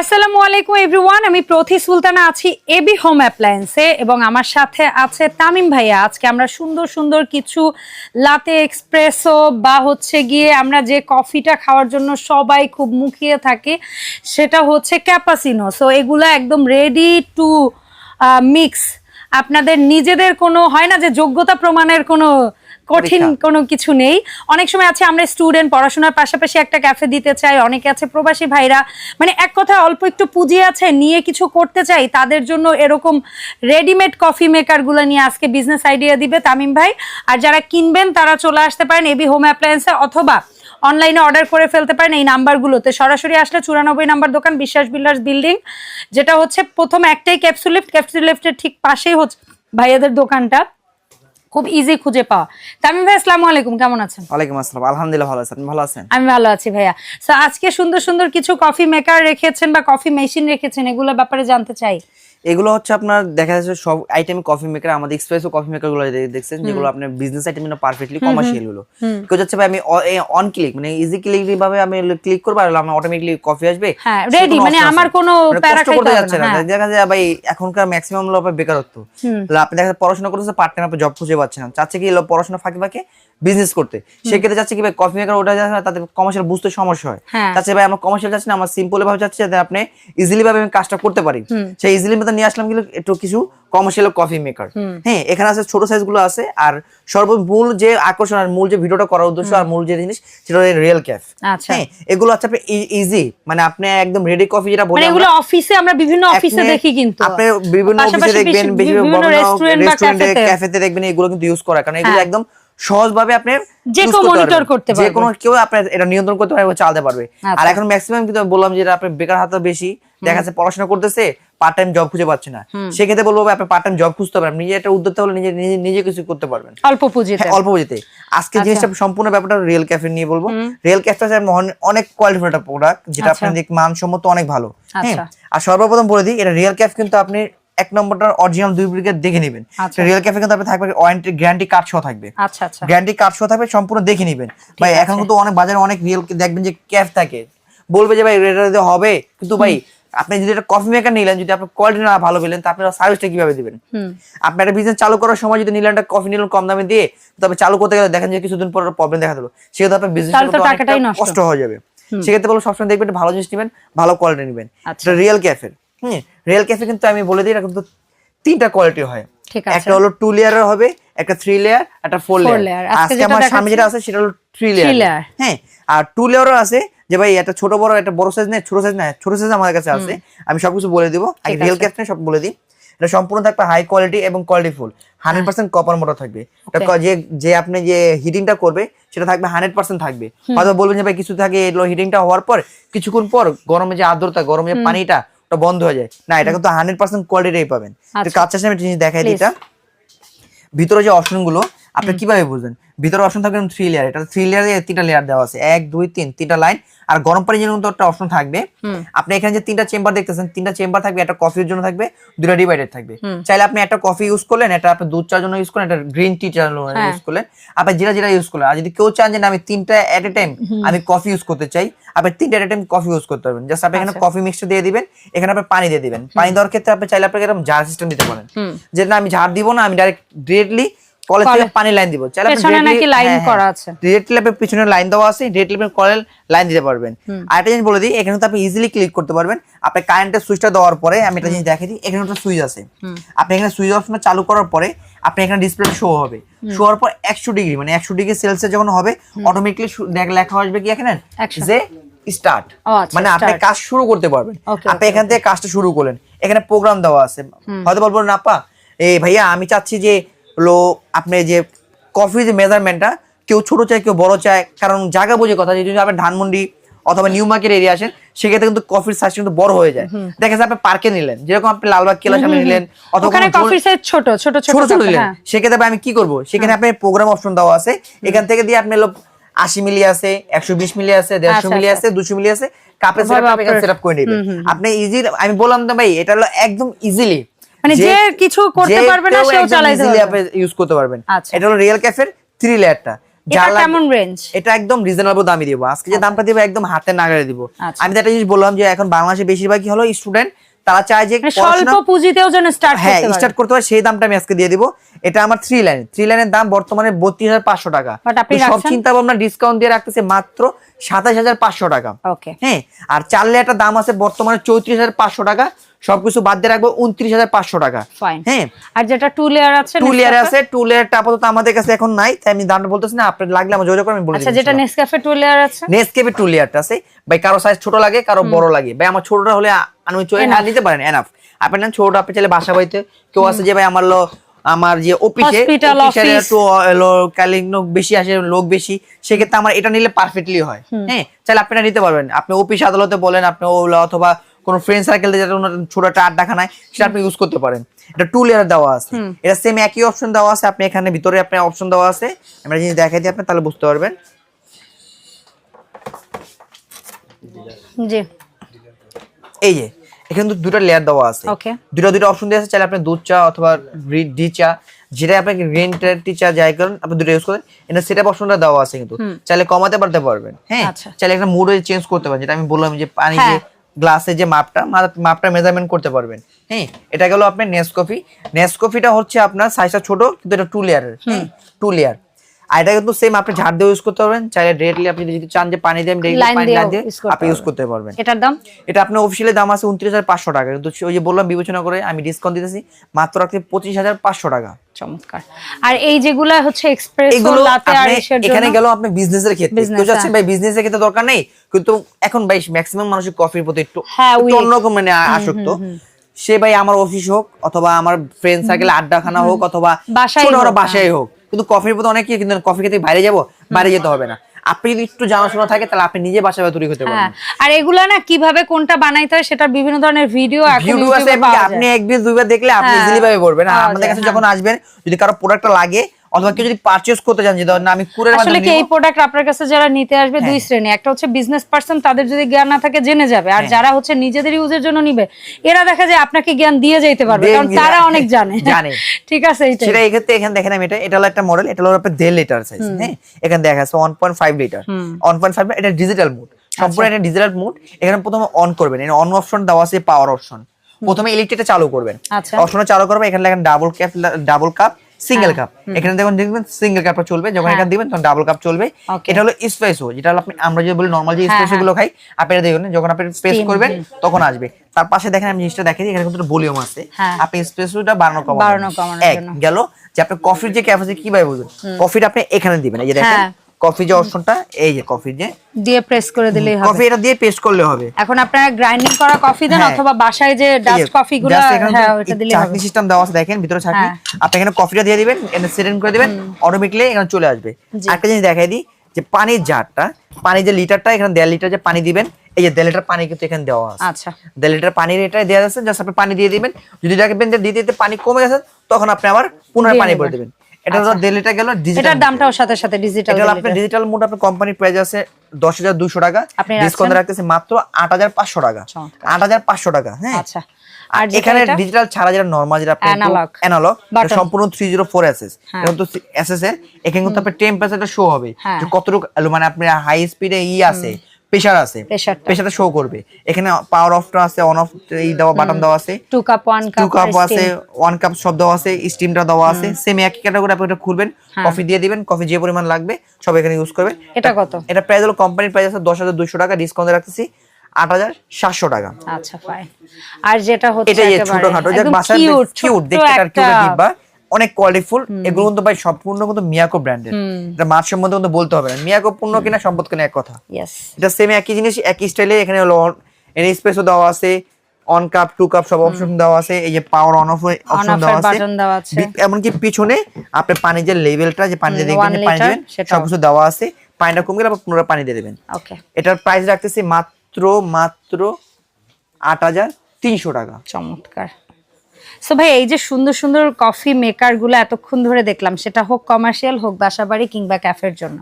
আসসালামু আলাইকুম এভরিওয়ান আমি প্রথি সুলতানা আছি এবি হোম অ্যাপ্লায়েন্সে এবং আমার সাথে আছে তামিম ভাইয়া। আজকে আমরা সুন্দর সুন্দর কিছু লাতে এক্সপ্রেসো বা হচ্ছে গিয়ে আমরা যে কফিটা খাওয়ার জন্য সবাই খুব মুখিয়ে থাকি, সেটা হচ্ছে ক্যাপাসিনো সো এগুলো একদম রেডি টু মিক্স আপনাদের নিজেদের কোনো, হয় না যে যোগ্যতা প্রমাণের কোনো কঠিন কোনো কিছু নেই। অনেক সময় আছে আমরা স্টুডেন্ট পড়াশোনার পাশাপাশি একটা ক্যাফে দিতে চাই অনেকে আছে প্রবাসী ভাইরা। মানে এক কথায় অল্প একটু পুঁজি আছে নিয়ে কিছু করতে চাই তাদের জন্য এরকম রেডিমেড কফি মেকারগুলো নিয়ে আজকে বিজনেস আইডিয়া দিবে তামিম ভাই। আর যারা কিনবেন তারা চলে আসতে পারেন এবি হোম অ্যাপ্লায়েন্সে অথবা অনলাইনে অর্ডার করে ফেলতে পারেন এই নাম্বারগুলোতে সরাসরি আসলে চুরানব্বই নাম্বার দোকান বিশ্বাস বিল্ডার্স বিল্ডিং যেটা হচ্ছে প্রথম একটাই ক্যাপসুল লিফট ক্যাপসুল লিফটের ঠিক পাশেই হচ্ছে ভাইয়াদের দোকানটা। খুব ইজি খুঁজে পাওয়া। তামিম ভাই আসসালামু আলাইকুম কেমন আছেন? ওয়ালাইকুম আসসালাম আলহামদুলিল্লাহ ভালো আছেন ভালো আছেন? আমি ভালো আছি ভাইয়া। সো আজকে সুন্দর সুন্দর কিছু কফি মেকার রেখেছেন বা কফি মেশিন রেখেছেন এগুলোর ব্যাপারে জানতে চাই। এগুলো হচ্ছে আপনার দেখা যাচ্ছে সব আইটেম কফি মেকার আমাদের এক্সপ্রেসো কফি মেকারগুলো দেখছেন যেগুলো আপনার বিজনেস আইটেম পারফেক্টলি কমার্শিয়ালগুলো। কেউ যাচ্ছে ভাই আমি অন ক্লিক মানে ইজি ক্লিক ভাবে আমি ক্লিক করব আর আমার অটোমেটিকলি কফি আসবে? হ্যাঁ, সে মানে আমার কোনো মানে প্যারা করতে যাচ্ছে না, হ্যাঁ। দেখা যায় ভাই এখনকার ম্যাক্সিমাম লোক বেকারত্ব। তাহলে আপনি দেখা যাচ্ছে পড়াশোনা করতেছে পার্ট টাইম আপনি জব খুঁজে পাচ্ছেন না। চাচ্ছে কি পড়াশোনা ফাঁকে ফাঁকে বিজনেস করতে। সেক্ষেত্রে যাচ্ছে কি ভাই কফি মেকার ওটা যাচ্ছে না তাদের কমার্শিয়াল বুঝতে সমস্যা হয়। হ্যাঁ। চাচ্ছে ভাই আমার কমার্শিয়াল যাচ্ছে না আমার সিম্পল ভাবে যাচ্ছে যাতে আপনি ইজিলি ভাবে আমি কাজটা করতে পারি। সেই ইজিলি মতো নিয়ে আসলাম কিন্তু একটু কিছু কমার্শিয়াল কফি মেকার হ্যাঁ এখানে আছে ছোট সাইজগুলো আছে আর সর্বমূল যে আকর্ষণ আর মূল যে ভিডিওটা করার উদ্দেশ্য আর মূল যে জিনিস সেটা রিয়েল ক্যাফ আচ্ছা। হ্যাঁ এগুলো হচ্ছে আপনি ইজি মানে আপনি একদম রেডি কফি যেটা বলি মানে এগুলো অফিসে আমরা বিভিন্ন অফিসে দেখি কিন্তু। আপনি বিভিন্ন অফিসে দেখবেন বিভিন্ন রেস্টুরেন্ট বা ক্যাফেতে ক্যাফেতে দেখবেন এগুলো কিন্তু ইউজ করা কারণ এগুলো হ্যাঁ। একদম সহজভাবে আপনি যে use কেউ করতে। করতে যে কোনো কেউ আপনার এটা নিয়ন্ত্রণ করতে পারবে চালাতে পারবে। আর আচ্ছা। এখন ম্যাক্সিমাম কিন্তু বললাম যেটা আপনার বেকার হাতে বেশি দেখা যাচ্ছে পড়াশোনা করতেছে পার্ট টাইম জব খুঁজে পাচ্ছে না। সেক্ষেত্রে বলব আপনি পার্ট টাইম জব খুঁজতে পারবেন। নিজে একটা উদ্যোক্তা হলে নিজে নিজে কিছু করতে পারবেন। অল্প পুঁজিতে। হ্যাঁ, অল্প পুঁজিতে। আজকে আচ্ছা। জিনিসটা সম্পূর্ণ ব্যাপারটা রিয়েল ক্যাফে নিয়ে বলব। রিয়েল ক্যাফে অনেক কোয়ালিটিফুল একটা প্রোডাক্ট যেটা আচ্ছা। আপনার দিক মানসম্মত অনেক ভালো। হ্যাঁ। আর সর্বপ্রথম বলে দিই এটা রিয়েল ক্যাফ কিন্তু আপনি এক নম্বরটা অরিজিনাল দুই ব্রিগেড দেখে নেবেন। আচ্ছা। রিয়েল ক্যাফে কিন্তু আপনি থাকবে ওয়ারেন্টি গ্যারান্টি কার্ড সহ থাকবে। আচ্ছা আচ্ছা। গ্যারান্টি কার্ড সহ থাকবে সম্পূর্ণ দেখে নেবেন। ভাই এখন কিন্তু অনেক বাজারে অনেক রিয়েল দেখবেন যে ক্যাফ থাকে। বলবে যে ভাই দিতে হবে। কিন্তু ভাই আপনি যদি একটা কফি মেকার নিলেন যদি আপনার কোয়ালিটি না ভালো পেলেন তা আপনি সার্ভিসটা কীভাবে দিবেন? আপনি একটা বিজনেস চালু করার সময় যদি নিলেন একটা কফি নিলেন কম দামে দিয়ে তবে চালু করতে গেলে দেখেন যে কিছুদিন পর প্রবলেম দেখা দিল। সেক্ষেত্রে আপনার বিজনেস। কষ্ট হয়ে যাবে। সেক্ষেত্রে বলব সবসময় দেখবেন ভালো জিনিস নেবেন ভালো কোয়ালিটি নেবেন। আচ্ছা। এটা রিয়েল ক্যাফের হুম। রিয়েল ক্যাফে কিন্তু আমি বলে দিই এটা কিন্তু তিনটা কোয়ালিটি হয়। একটা হলো টু লেয়ারের হবে একটা থ্রি লেয়ার একটা ফোর লেয়ার আজকে আমার সামনে যেটা আছে সেটা হলো থ্রি লেয়ার হ্যাঁ আর টু লেয়ারও আছে যে ভাই একটা ছোট বড় একটা বড় সাইজ নেই ছোট সাইজ না ছোট সাইজ আমাদের কাছে আছে। আমি সবকিছু বলে দিব ঠিক রিয়েল। ক্যাফ সব বলে দিই। এটা সম্পূর্ণ থাকবে হাই কোয়ালিটি এবং quality full hundred percent copper motor থাকবে। যে যে আপনি যে হিটিংটা করবে সেটা থাকবে হান্ড্রেড পার্সেন্ট থাকবে। হয়তো বলবেন যে ভাই কিছু থাকে হিটিংটা হওয়ার পর কিছুক্ষণ পর গরমে যে আর্দ্রতা গরমে পানিটা বন্ধ হয়ে যায়। না এটা কিন্তু হান্ড্রেড পার্সেন্ট কোয়ালিটি পাবেন। কাজ কাছে আমি জিনিস দেখাই দিই এটা। ভিতরে যে অপশনগুলো আপনি কীভাবে বুঝবেন? ভিতরে অপশন থাকবে থ্রি লেয়ার এটা থ্রি লেয়ারে তিনটা লেয়ার দেওয়া আছে। এক দুই তিন তিনটা লাইন আর গরম পানির জন্য একটা অপশন থাকবে। আপনি এখানে যে তিনটা চেম্বার দেখতেছেন তিনটা চেম্বার থাকবে একটা কফির জন্য থাকবে দুটা ডিভাইডেড থাকবে। চাইলে আপনি একটা কফি ইউজ করলেন এটা আপনি দুধ চার জন্য ইউজ করলেন একটা গ্রিন টি চার জন্য হ্যাঁ। ইউজ করলেন। আপনি যেটা যেটা ইউজ করলেন আর যদি কেউ চান যে আমি তিনটা এট এ টাইম আমি কফি ইউজ করতে চাই আপনি তিনটা at a time coffee use করতে পারবেন। জাস্ট আপনি এখানে আচ্ছা। কফি মিক্সটা দিয়ে দিবেন এখানে আপনি পানি দিয়ে দিবেন। পানি দেওয়ার ক্ষেত্রে আপনি চাইলে আপনাকে এরকম জার সিস্টেম দিতে পারেন। যেটা আমি ঝাড় দিব না আমি ডাইরেক্ট ডিরেক্টলি কলেজ থেকে পানি লাইন দিব। চাইলে পেছনে নাকি line হ্যাঁ, হ্যাঁ, করা আছে। পিছনে লাইন দেওয়া আছে কলের লাইন দিতে পারবেন। আর একটা জিনিস বলে দিই এখানে তো আপনি ইজিলি ক্লিক করতে পারবেন। আপনি কারেন্টের সুইচটা দেওয়ার পরে আমি একটা জিনিস দেখাই দিই এখানে একটা সুইচ আছে। আপনি এখানে সুইচ অপশনটা চালু করার পরে আপনি এখানে ডিসপ্লে শো হবে। শো হওয়ার পর একশো ডিগ্রি মানে একশো ডিগ্রি সেলসিয়াস যখন হবে অটোমেটিকলি লেখা আসবে কি এখানে? যে স্টার্ট আচ্ছা, মানে আপনি কাজ শুরু করতে পারবেন। আপনি এখান থেকে কাজটা শুরু করলেন। এখানে প্রোগ্রাম দেওয়া আছে। হয়তো বলব না আপা এই ভাইয়া আমি চাচ্ছি যে হলো আপনি যে কফি যে মেজারমেন্টটা কেউ ছোট চায় কেউ বড় চায় কারণ জায়গা বুঝে কথা যদি আপনি ধানমন্ডি অথবা নিউ মার্কেট এরিয়া আসেন সেক্ষেত্রে কিন্তু কফির সাইজ কিন্তু বড় হয়ে যায়। দেখা যায় আপনি পার্কে নিলেন যেরকম আপনি লালবাগ কেলা সামনে নিলেন অথবা কফির সাইজ ছোট ছোট ছোট ছোট নিলেন। হ্যাঁ। সেক্ষেত্রে আমি কি করব? সেখানে আপনি প্রোগ্রাম অপশন দেওয়া আছে। এখান থেকে দিয়ে আপনি আশি মিলি আছে একশো বিশ মিলি আছে দেড়শো আচ্ছা, মিলি আচ্ছা। আছে দুশো মিলি আছে কাপের আপনার- সেটআপ করে নেবেন। আপনি ইজি আমি বললাম তো ভাই এটা হলো একদম ইজিলি মানে যে কিছু করতে পারবে না সেও চালাইতে পারবে। ইউজ করতে পারবেন। আচ্ছা। এটা হলো রিয়েল ক্যাফের থ্রি লেয়ারটা এটা কেমন রেঞ্জ এটা একদম রিজনেবল দামে দিব। আজকে যে দামটা দিব একদম হাতে নাগারে দিব। আচ্ছা। আমি তো একটা জিনিস বললাম যে এখন বাংলাদেশে বেশিরভাগই হলো স্টুডেন্ট তারা চায় যে মানে স্বল্প পুঁজিতেও যেন স্টার্ট হ্যাঁ স্টার্ট করতে পারে সেই দামটা আমি আজকে দিয়ে দিব। এটা আমার থ্রি লাইন থ্রি লাইনের দাম বর্তমানে বত্রিশ হাজার পাঁচশো টাকা। আপনি সব চিন্তা ভাবনা ডিসকাউন্ট দিয়ে রাখতেছে মাত্র সাতাশ হাজার পাঁচশো টাকা। হ্যাঁ আর চার লেয়ারটার দাম আছে বর্তমানে চৌত্রিশ হাজার পাঁচশো টাকা। সবকিছু বাদ দিয়ে রাখব উনত্রিশ হাজার পাঁচশো টাকা। হ্যাঁ? আর যেটা টু লেয়ার আছে টু লেয়ার আছে টু লেয়ারটা আপাতত আমাদের কাছে এখন নাই তাই আমি দামটা বলতেছি না আপনার লাগলে আমার যোগাযোগ করে আমি বলে আচ্ছা যেটা নেসক্যাফে টু লেয়ার আছে? নেসকেপে টু লেয়ারটা আছে। ভাই কারও সাইজ ছোট লাগে কারও বড় লাগে। ভাই আমার ছোটটা হলে আমি চলে না নিতে পারেন এনাফ আপনি না ছোট আপনি চাইলে বাসা বাড়িতে কেউ আছে যে ভাই আমার লো আমার যে অফিসে বেশি আসে লোক বেশি সেক্ষেত্রে আমার এটা নিলে পারফেক্টলি হয়। হ্যাঁ? চাইলে আপনারা নিতে পারবেন। আপনি অফিস আদালতে বলেন আপনি অথবা কোন ফ্রেন্ড সার্কেল যেটা ছোট একটা আড্ডা খানায় সেটা আপনি ইউজ করতে পারেন। এটা টু লেয়ার দেওয়া আছে। এটা সেম একই অপশন দেওয়া আছে আপনি এখানে ভিতরে আপনার অপশন দেওয়া আছে। আমরা যদি দেখাই দিই আপনি তাহলে বুঝতে পারবেন। জি। এই যে এখানে কিন্তু দুটো লেয়ার দেওয়া আছে. দুটো দুটো অপশন দেওয়া আছে চাইলে আপনি দুধ চা অথবা ডি চা যেটা আপনি গ্রিন টি চা যাই করেন আপনি দুটো ইউজ করেন। এটা সেটা অপশনটা দেওয়া আছে কিন্তু। চাইলে কমাতে পারতে পারবেন হ্যাঁ? আচ্ছা। চাইলে একটা মুড চেঞ্জ করতে পারেন যেটা আমি বললাম যে পানি গ্লাসের যে মাপটা মাপটা মেজারমেন্ট করতে পারবেন। হ্যাঁ এটা গেল আপনার নেসকফি নেসকফিটা হচ্ছে আপনার সাইজটা ছোট কিন্তু এটা টু লেয়ারের হ্যাঁ টু লেয়ার আর এটা কিন্তু সেম আপনি ঝাড় দিয়ে ইউজ করতে পারবেন। চাইলে ডিরেক্টলি আপনি যদি চান যে পানি দিয়ে পানি লাইন দিয়ে আপনি ইউজ করতে পারবেন। এটার দাম? এটা আপনার অফিসিয়ালি দাম আছে উনত্রিশ হাজার পাঁচশো টাকা। কিন্তু ওই যে বললাম বিবেচনা করে আমি ডিসকাউন্ট দিতেছি মাত্র রাখতে পঁচিশ হাজার পাঁচশো টাকা। চমৎকার। আর এই যেগুলা হচ্ছে এক্সপ্রেস লাতে আর এখানে গেল আপনি বিজনেসের ক্ষেত্রে। Business, কেউ যাচ্ছে হ্যাঁ। ভাই বিজনেসের ক্ষেত্রে দরকার নেই কিন্তু এখন ভাই ম্যাক্সিমাম মানুষের কফির প্রতি একটু হ্যাঁ, অন্যরকম মানে আসক্ত। সে ভাই আমার অফিস হোক অথবা আমার ফ্রেন্ড সার্কেল আড্ডাখানা হোক অথবা বাসায় হোক। কিন্তু কফির প্রতি অনেকে কিন্তু কফি খেতে বাইরে যাব বাইরে যেতে হবে না। আপনি যদি একটু জানাশোনা থাকে তাহলে আপনি নিজে তৈরি করতে হ্যাঁ। পারবেন। আর এগুলা না কীভাবে কোনটা বানাইতে হয় সেটা বিভিন্ন ধরনের ভিডিও আপনি দুইবার দেখলে আপনি হ্যাঁ, ইজিলি ভাবে পড়বেন আর আমাদের কাছে হ্যাঁ। যখন আসবেন যদি কারও প্রোডাক্টটা লাগে অথবা কেউ যদি পারচেজ করতে চান যে ধরেন আমি কুরের আসলে মাধ্যমে কি এই প্রোডাক্ট আপনার কাছে যারা নিতে আসবে দুই হ্যাঁ। শ্রেণি একটা হচ্ছে বিজনেস পার্সন তাদের যদি জ্ঞান না থাকে জেনে যাবে। আর যারা হচ্ছে নিজেদের ইউজের জন্য নিবে এরা দেখা যায় আপনাকে জ্ঞান দিয়ে যেতে পারবে কারণ তারা অনেক জানে। জানে। ঠিক আছে এইটাই। সেটা এই ক্ষেত্রে এখানে দেখেন আমি এটা এটা হলো একটা মডেল এটা হলো আপনার দেড় লিটার সাইজ হ্যাঁ? এখানে দেখা point five litre one point five এটা ডিজিটাল মুড সম্পূর্ণ আচ্ছা। এটা ডিজিটাল মুড এখানে প্রথমে অন করবেন অন অপশন দেওয়া আছে পাওয়ার অপশন প্রথমে ইলেকট্রিকটা চালু করবেন। আচ্ছা। অপশনটা চালু করবেন এখানে লেখেন double cup double cup single cup এখানে দেখুন দেখবেন সিঙ্গেল কাপটা চলবে যখন হ্যাঁ। এখানে দিবেন তখন ডাবল কাপ চলবে। এটা হলো স্পেসো যেটা হলো আপনি আমরা যে বলি নর্মাল যে স্পেসগুলো খাই আপনি এটা দেখবেন যখন আপনি স্পেস করবেন তখন আসবে। তার পাশে দেখেন আমি জিনিসটা দেখেন এখানে কিন্তু ভলিউম আছে। হ্যাঁ। আপনি স্পেসোটা বাড়ানো কমানো এক। গেল যে আপনি কফির যে ক্যাপাসিটি কীভাবে বুঝবেন? কফিটা আপনি এখানে দিবেন এই যে দেখেন। হ্যাঁ। কফি যে অপশনটা এই যে কফির যে দিয়ে প্রেস করে দিলেই হবে। কফি এটা দিয়ে পেস্ট করলে হবে। এখন আপনারা গ্রাইন্ডিং করা কফি দেন হ্যাঁ। অথবা বাসায় যে ডাস্ট কফি গুলো হ্যাঁ ওটা দিলে চাটনি হবে। সিস্টেম দেওয়া আছে দেখেন ভিতরে চাটনি হ্যাঁ। আপনি এখানে কফিটা দিয়ে দিবেন এখানে সেটেন করে দিবেন অটোমেটিকলি এখানে চলে আসবে। একটা জিনিস দেখাই দিই যে পানির জারটা পানি যে লিটারটা এখানে দেড় লিটার যে পানি দিবেন এই যে দেড় লিটার পানি কিন্তু এখানে দেওয়া আছে। আচ্ছা। দেড় লিটার পানির এটা দেওয়া আছে জাস্ট আপনি পানি দিয়ে দিবেন। যদি দেখবেন যে দিতে দিতে পানি কমে গেছে তখন আপনি আবার পুনরায় পানি। ভরে দেবেন। এটা হলো দেড় গেল এটার দামটাও সাথে সাথে ডিজিটাল এটা হলো আপনার ডিজিটাল মোড আপনার কোম্পানির প্রাইস আছে দশ হাজার দুশো টাকা। ডিসকাউন্ট রাখতেছে মাত্র আট হাজার পাঁচশো টাকা। আট হাজার পাঁচশো টাকা হ্যাঁ। আচ্ছা। আর এখানে ডিজিটাল ছাড়া যেটা নরমাল যেটা আপনি। Analog Button। সম্পূর্ণ থ্রি জিরো ফোর এসএস হ্যাঁ। এখন তো এসএস এর এখানে কিন্তু আপনার টেম্পারেচারটা শো হবে। হ্যাঁ। যে কতটুকু মানে আপনার হাই স্পিডে ই আছে। প্রেসার আছে। প্রেসারটা শো করবে। এখানে পাওয়ার অফটা আছে অন অফ এই দেওয়া বাটন দেওয়া আছে। Two cup one cup two cup আছে ওয়ান কাপ সব দেওয়া আছে স্টিমটা দেওয়া আছে। সেম একই ক্যাটাগরি আপনি এটা খুলবেন হ্যাঁ। কফি দিয়ে দিবেন কফি যে পরিমাণ লাগবে সব এখানে ইউজ করবেন। এটা কত? এটা প্রাইস হলো কোম্পানির প্রাইস আছে দশ হাজার দুশো টাকা ডিসকাউন্ট রাখতেছি আট হাজার সাতশো টাকা। আচ্ছা ফাইন আর যেটা হচ্ছে এটা ছোটখাটো কিউট দেখতে কিউট ডিব্বা। অনেক কোয়ালিটিফুল এগুলো কিন্তু ভাই সম্পূর্ণ কিন্তু মিয়াকো ব্র্যান্ডের এটা মাছ সম্বন্ধে কিন্তু বলতে হবে না। মিয়াকো পূর্ণ কিনা সম্পদ কিনা এক কথা. এটা সেম একই জিনিস একই স্টাইলে এখানে হলো এন স্পেসও দেওয়া আছে অন কাপ টু কাপ সব অপশন দেওয়া আছে এই যে পাওয়ার অন অফ অপশন দেওয়া আছে। এমনকি পিছনে আপনি পানির যে লেভেলটা যে পানি দেখবেন পানি দিবেন সেটাও। সবকিছু দেওয়া আছে। পানিটা কমে গেলে আবার পুনরায় পানি দিয়ে দেবেন। ওকে এটার প্রাইস রাখতেছি মাত্র মাত্র আট হাজার তিনশো টাকা। চমৎকার। সো ভাই এই যে সুন্দর সুন্দর কফি মেকারগুলো এতক্ষণ ধরে দেখলাম সেটা হোক কমার্শিয়াল হোক বাসাবাড়ি কিংবা ক্যাফের জন্য।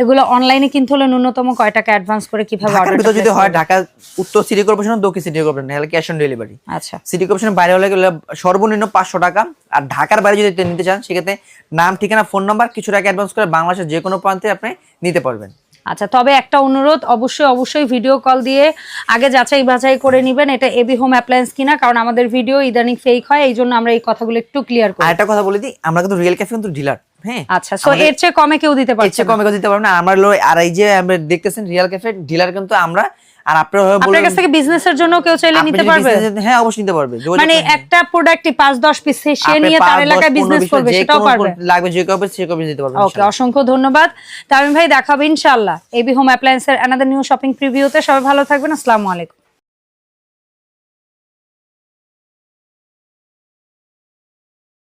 এগুলো অনলাইনে কিনতে হলে ন্যূনতম কয় টাকা অ্যাডভান্স করে কীভাবে অর্ডার যদি হয় ঢাকা উত্তর সিটি কর্পোরেশন দক্ষিণ সিটি কর্পোরেশন তাহলে ক্যাশ অন ডেলিভারি আচ্ছা। সিটি কর্পোরেশনের বাইরে হলে গেলে সর্বনিম্ন পাঁচশো টাকা। আর ঢাকার বাইরে যদি নিতে চান সেক্ষেত্রে নাম ঠিকানা ফোন নাম্বার কিছু টাকা অ্যাডভান্স করে বাংলাদেশের যে কোনো প্রান্তে আপনি নিতে পারবেন। আচ্ছা তবে একটা অনুরোধ অবশ্যই অবশ্যই ভিডিও কল দিয়ে আগে যাচাই বাছাই করে নেবেন। এটা এবি হোম অ্যাপ্লায়েন্স কিনা কারণ আমাদের ভিডিও ইদানিং ফেক হয় এই জন্য আমরা এই কথাগুলো একটু ক্লিয়ার করি। একটা কথা বলে দিই আমরা কিন্তু রিয়েল ক্যাফে কিন্তু ডিলার হ্যাঁ? আচ্ছা সো এর চেয়ে কমে কেউ দিতে পারছে কমে কেউ দিতে পারবে না। আমরা আর এই যে আমরা দেখতেছেন রিয়েল ক্যাফে ডিলার কিন্তু আমরা আর আপনারা হয়ে আপনার কাছ থেকে বিজনেসের জন্য কেউ চাইলে নিতে পারবে? হ্যাঁ অবশ্যই নিতে পারবে। মানে একটা প্রোডাক্টই পাঁচ দশ পিস সে নিয়ে তার এলাকায় বিজনেস করবে সেটাও পারবে। লাগবে যে কবে সে কবে নিতে পারবে ওকে অসংখ্য ধন্যবাদ। তামিম ভাই দেখাবো ইনশাআল্লাহ এবি হোম অ্যাপ্লায়েন্সের অ্যানাদার নিউ শপিং প্রিভিউতে সবাই ভালো থাকবেন। আসসালামু আলাইকুম।